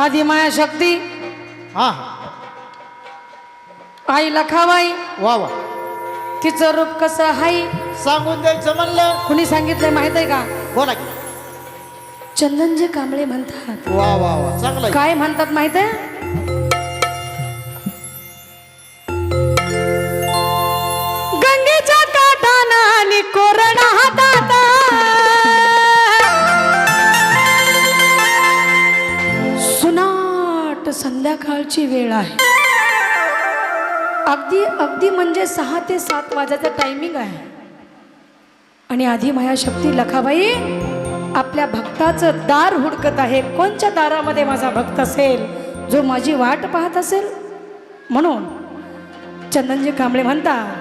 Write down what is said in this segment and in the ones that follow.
आधी माया शक्ती. हा. आई लखाबाई वा वा. तिचं रूप कसं हाय? सांगून द्यायचं म्हणलं. कुणी सांगितलंय माहीत आहे का? बोला की. चंदनजी कांबळे म्हणतात. वा वा वा. चांगलं आहे. काय म्हणतात माहीत आहे सुनाट संध्याकाळची वेळ आहे. अगदी अगदी म्हणजे सहा ते सात वाजायचं टायमिंग आहे. आणि आधी माया शक्ती लखाबाई आपल्या भक्ताचं दार हुडकत आहे. कोणच्या दारामध्ये माझा भक्त असेल? जो माझी वाट पाहत असेल? म्हणून चंदनजी कांबळे म्हणता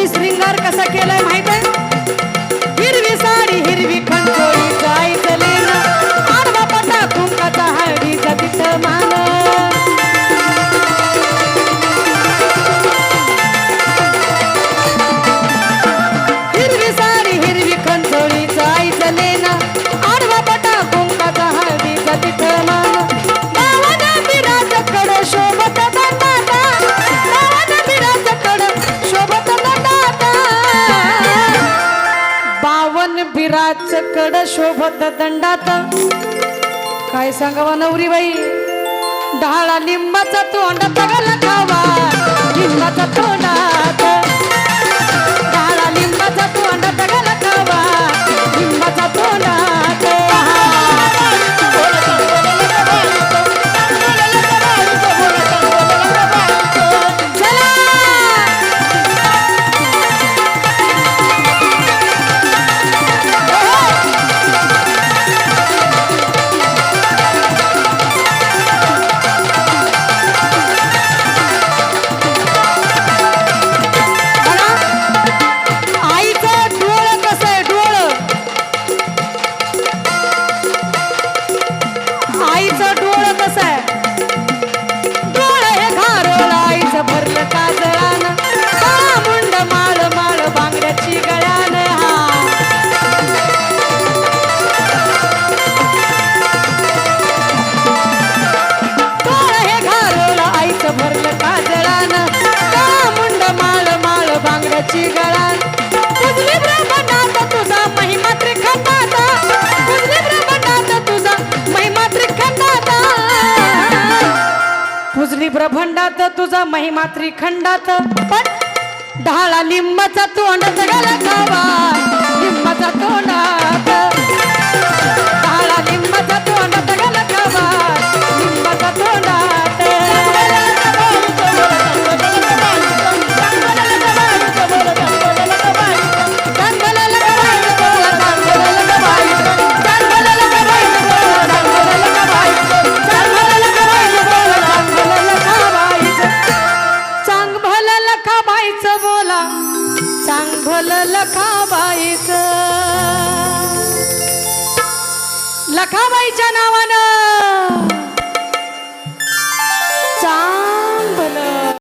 तिने श्रृंगार कसा केलाय माहीत आहे? हिरवी साडी हिरवी खंडोळी जायचं लेणं आडवा पटा कुंकाचा हळदीचा तिथं मान. कड शोभत दंडात. काय सांगावा नवरी बाई ढाळा लिंबाचा तोंड तगल खावा. लिंबाचा तोंड पुजली ब्रभंडात तुझा महिमा त्रिखंडात. पण ढाळा लिंबाचा तोंड जगाला खावा लिंबाचा तोंडात. भल लखाबाईच. लखाबाईच्या नावानं